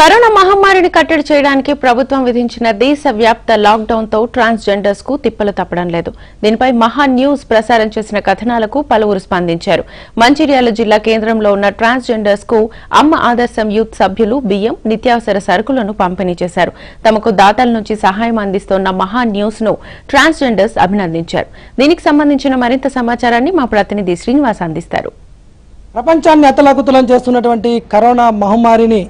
Corona మహమ్మారిని కట్టడి చేయడానికి ప్రభుత్వం విధించిన దేశవ్యాప్త లాక్డౌన్తో ట్రాన్స్జెండర్స్కు తిప్పలు తప్పడం లేదు. దీనిపై మహా న్యూస్ ప్రసారం చేసిన కథనాలకు పలువురు స్పందించారు. మంచిర్యాల జిల్లా కేంద్రంలో ఉన్న ట్రాన్స్జెండర్స్కు అమ్మ ఆదర్శం యూత్ సభ్యులు బియ్యం నిత్యావసర సరుకులను పంపిణీ చేశారు. తమకు దాతల నుంచి సహాయం అందిస్తోన్న మహా న్యూస్ను ట్రాన్స్జెండర్స్ అభినందించారు. దీనికి సంబంధించిన మరింత సమాచారాన్ని మా ప్రతినిధి శ్రీనివాస్ అందిస్తారు. ప్రపంచాన్ని అతలాకుతలం చేస్తున్నటువంటి కరోనా మహమ్మారిని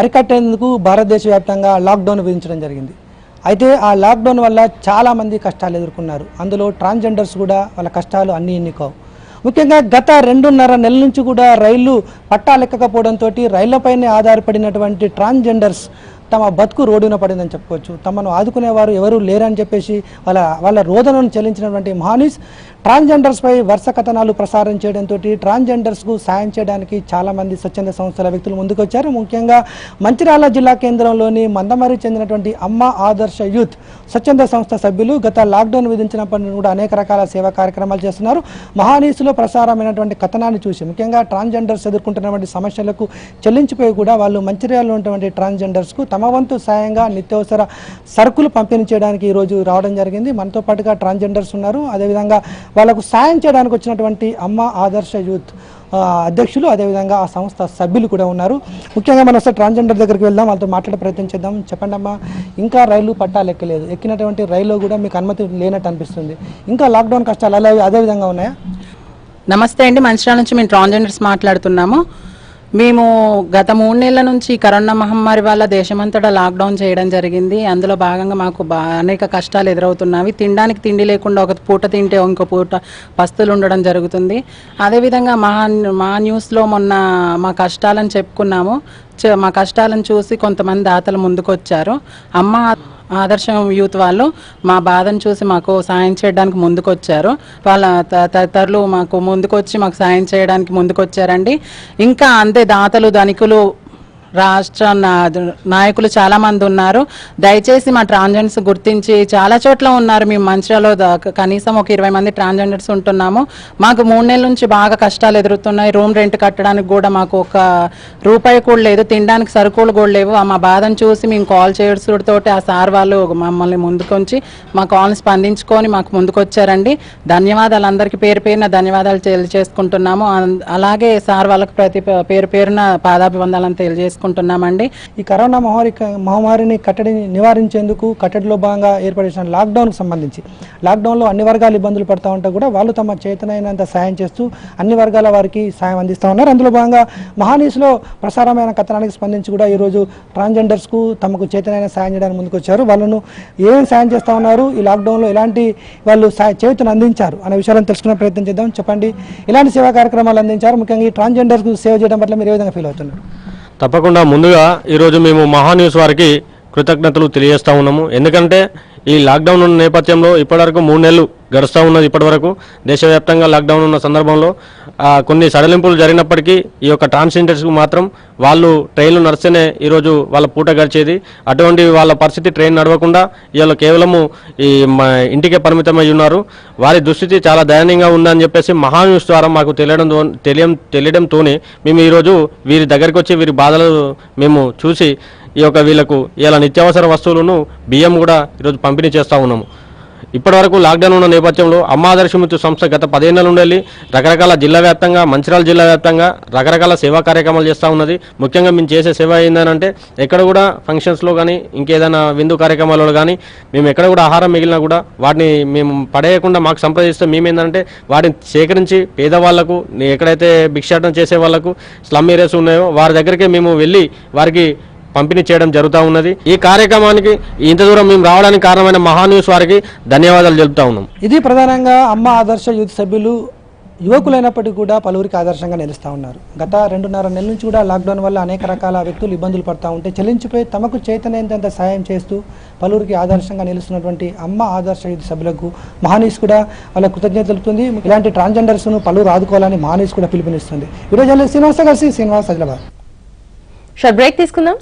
అరికట్టేందుకు భారతదేశ వ్యాప్తంగా లాక్డౌన్ విధించడం జరిగింది. అయితే ఆ లాక్డౌన్ వల్ల చాలామంది కష్టాలు ఎదుర్కొన్నారు. అందులో ట్రాన్స్జెండర్స్ కూడా వాళ్ళ కష్టాలు అన్నీ ఇన్ని కావు ముఖ్యంగా గత రెండున్నర నెలల నుంచి కూడా రైళ్ళు పట్టాలెక్కకపోవడంతో రైళ్ళపైనే ఆధారపడినటువంటి ట్రాన్స్జెండర్స్ తమ బతుకు రోడ్డున పడిందని చెప్పుకోవచ్చు. తమను ఆదుకునేవారు ఎవరూ లేరని చెప్పేసి వాళ్ళ వాళ్ళ రోదనను చెల్లించినటువంటి మహానీస్ ట్రాన్స్జెండర్స్పై వరుస కథనాలు ప్రసారం చేయడంతో ట్రాన్స్జెండర్స్కు సాయం చేయడానికి చాలామంది స్వచ్ఛంద సంస్థల వ్యక్తులు ముందుకొచ్చారు. ముఖ్యంగా మంచిర్యాల జిల్లా కేంద్రంలోని మందమరి చెందినటువంటి అమ్మ ఆదర్శ యూత్ స్వచ్ఛంద సంస్థ సభ్యులు గత లాక్డౌన్ విధించినప్పటి నుండి కూడా అనేక రకాల సేవా కార్యక్రమాలు చేస్తున్నారు. మహానీసులో ప్రసారమైనటువంటి కథనాన్ని చూసి ముఖ్యంగా ట్రాన్స్జెండర్స్ ఎదుర్కొంటున్నటువంటి సమస్యలకు చెల్లించిపోయి కూడా వాళ్ళు మంచిర్యాలలో ఉన్నటువంటి ట్రాన్స్జెండర్స్కు తమ వంతు సాయంగా నిత్యావసర సరుకులు పంపిణీ చేయడానికి ఈరోజు రావడం జరిగింది. మనతో పాటుగా ట్రాన్స్జెండర్స్ ఉన్నారు. అదేవిధంగా వాళ్ళకు సాయం చేయడానికి వచ్చినటువంటి అమ్మ ఆదర్శ యూత్ అధ్యక్షులు అదేవిధంగా ఆ సంస్థ సభ్యులు కూడా ఉన్నారు. ముఖ్యంగా మనం ఒకసారి ట్రాన్స్జెండర్ దగ్గరికి వెళ్దాం. వాళ్ళతో మాట్లాడే ప్రయత్నం చేద్దాం. చెప్పండి అమ్మా ఇంకా రైలు పట్టాలు ఎక్కలేదు ఎక్కినటువంటి రైల్లో కూడా మీకు అనుమతి లేనట్టు అనిపిస్తుంది. ఇంకా లాక్డౌన్ కష్టాలు అలా అదే విధంగా ఉన్నాయా? నమస్తే అండి. మంచిర్యాల నుంచి మేము ట్రాన్స్జెండర్స్ మాట్లాడుతున్నాము. మేము గత మూడు నెలల నుంచి కరోనా మహమ్మారి వల్ల దేశమంతటా లాక్డౌన్ చేయడం జరిగింది. అందులో భాగంగా మాకు అనేక కష్టాలు ఎదురవుతున్నవి. తినడానికి తిండి లేకుండా ఒక పూట తింటే ఇంకో పూట పస్తులు ఉండడం జరుగుతుంది. అదేవిధంగా మా మా న్యూస్లో మొన్న మా కష్టాలను చెప్పుకున్నాము. చ- మా కష్టాలను చూసి కొంతమంది దాతలు ముందుకొచ్చారు. అమ్మ ఆదర్శం యూత్ వాళ్ళు మా బాధను చూసి మాకు సాయం చేయడానికి ముందుకొచ్చారు. వాళ్ళ త- తదితరులు మాకు ముందుకొచ్చి మాకు సాయం చేయడానికి ముందుకొచ్చారండి. ఇంకా అంతే దాతలు ధనికులు రాష్ట్ర నా- నాయకులు చాలా మంది ఉన్నారు. దయచేసి మా ట్రాన్జెండర్స్ గుర్తించి చాలా చోట్ల ఉన్నారు. మేము మంచిర్యాలలో కనీసం ఒక ఇరవై మంది ట్రాన్స్జెండర్స్ ఉంటున్నాము. మాకు మూడు నెలల నుంచి బాగా కష్టాలు ఎదురుతున్నాయి. రూమ్ రెంట్ కట్టడానికి కూడా మాకు ఒక రూపాయి కూడా లేదు. తినడానికి సరుకులు కూడా లేవు. ఆ మా బాధను చూసి మేము కాల్ చేయడంతోటి ఆ సార్ వాళ్ళు మమ్మల్ని ముందుకొంచి మా కాల్ని స్పందించుకొని మాకు ముందుకొచ్చారండి. ధన్యవాదాలు అందరికీ పేరు పేరున ధన్యవాదాలు తెలియజేసుకుంటున్నాము. అన్- అలాగే సార్ వాళ్ళకు ప్రతి పేరు పేరున పాదాభివందాలను తెలియజేసుకుంటున్నాము. తెలియజేసుకుంటున్నామండి ఈ కరోనా మహమ్మారి మహమ్మారిని కట్టడి నివారించేందుకు కట్టడిలో భాగంగా ఏర్పడిన లాక్డౌన్కి సంబంధించి లాక్డౌన్లో అన్ని వర్గాలు ఇబ్బందులు పడతా ఉంటా కూడా వాళ్ళు తమ చేతనైనంత సాయం చేస్తూ అన్ని వర్గాల వారికి సాయం అందిస్తూ ఉన్నారు. అందులో భాగంగా మహానీస్లో ప్రసారమైన కథనానికి స్పందించి కూడా ఈరోజు ట్రాన్స్జెండర్స్కు తమకు చేతనైన సాయం చేయడానికి ముందుకు వచ్చారు వాళ్ళను ఏం సాయం చేస్తూ ఉన్నారు? ఈ లాక్డౌన్లో ఎలాంటి వాళ్ళు సాయ చేతును అందించారు అనే విషయాలను తెలుసుకునే ప్రయత్నం చేద్దాం. చెప్పండి. ఇలాంటి సేవా కార్యక్రమాలు అందించారు? ముఖ్యంగా ఈ ట్రాన్స్జెండర్స్కు సేవ చేయడం పట్ల మీరు ఏ విధంగా ఫీల్ అవుతున్నారు? తప్పకుండా ముందుగా ఈరోజు మేము మహాన్యూస్ వారికి కృతజ్ఞతలు తెలియజేస్తూ ఉన్నాము. ఎందుకంటే ఈ లాక్డౌన్ ఉన్న నేపథ్యంలో ఇప్పటివరకు మూడు నెలలు గడుస్తూ ఉన్నది ఇప్పటివరకు. దేశవ్యాప్తంగా లాక్డౌన్ ఉన్న సందర్భంలో కొన్ని సడలింపులు జరిగినప్పటికీ ఈ యొక్క ట్రాన్స్జెండర్స్కు మాత్రం వాళ్ళు ట్రైన్లు నడిస్తేనే ఈరోజు వాళ్ళ పూట గడిచేది. అటువంటి వాళ్ళ పరిస్థితి ట్రైన్ నడవకుండా ఇవాళ కేవలము ఈ మా ఇంటికే పరిమితమై ఉన్నారు. వారి దుస్థితి చాలా దయనీయంగా ఉందని చెప్పేసి మహాన్యూస్ ద్వారా మాకు తెలియడం తో- తెలియం తెలియడంతోనే మేము ఈరోజు వీరి దగ్గరికి వచ్చి వీరి బాధలు మేము చూసి ఈ యొక్క వీళ్ళకు ఇలా నిత్యావసర వస్తువులను బియ్యం కూడా ఈరోజు పంపిణీ చేస్తూ ఉన్నాము. ఇప్పటివరకు లాక్డౌన్ ఉన్న నేపథ్యంలో అమ్మాదర్శమిత్రు సంస్థ గత పదిహేను నుండి రకరకాల జిల్లా వ్యాప్తంగా మంచిర్యాల జిల్లా వ్యాప్తంగా రకరకాల సేవా కార్యక్రమాలు చేస్తూ ఉన్నది. ముఖ్యంగా మేము చేసే సేవ ఏంటంటే ఎక్కడ కూడా ఫంక్షన్స్లో కానీ ఇంకేదైనా విందు కార్యక్రమాలలో కానీ మేము ఎక్కడ కూడా ఆహారం మిగిలినా కూడా వాటిని మేము పడేయకుండా మాకు సంప్రదిస్తే మేము ఏంటంటే వాటిని సేకరించి పేదవాళ్ళకు ఎక్కడైతే భిక్షాటన చేసే వాళ్ళకు స్లమ్ ఏరియాస్ ఉన్నాయో వారి దగ్గరికే మేము వెళ్ళి వారికి పంపిణీ చేయడం జరుగుతూ ఉన్నది. ఈ కార్యక్రమానికి ఇంత దూరం మేము రావడానికి కారణమైన మహాన్యూస్ వారికి ధన్యవాదాలు తెలుపుతా ఉన్నాం. ఇది ప్రధానంగా అమ్మ ఆదర్శ యూత్ సభ్యులు యువకులైనప్పటికీ కూడా పలువురికి ఆదర్శంగా నిలుస్తూ ఉన్నారు. గత రెండున్నర నెలల నుంచి కూడా లాక్డౌన్ వల్ల అనేక రకాల వ్యక్తులు ఇబ్బందులు పడతా ఉంటే చెల్లించిపోయి తమకు చైతన్యంతంత సాయం చేస్తూ పలువురికి ఆదర్శంగా నిలుస్తున్నటువంటి అమ్మ ఆదర్శ యూత్ సభ్యులకు మహానీస్ కూడా వాళ్ళ కృతజ్ఞత తెలుపుతుంది. ఇలాంటి ట్రాన్స్జెండర్స్ను పలువురు ఆదుకోవాలని మహానీస్ కూడా పిలుపునిస్తుంది. ఈరోజు శ్రీనివాస కలిసి శ్రీనివాస్ షార్ట్ బ్రేక్ తీసుకుందాం.